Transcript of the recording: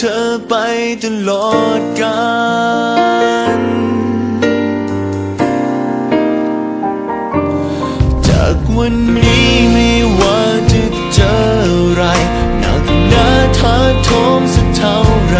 เธอไปตลอดกันจากวันนี้ไม่ว่าจะเจออะไรหนักหนาท้าทมสักเท่าไร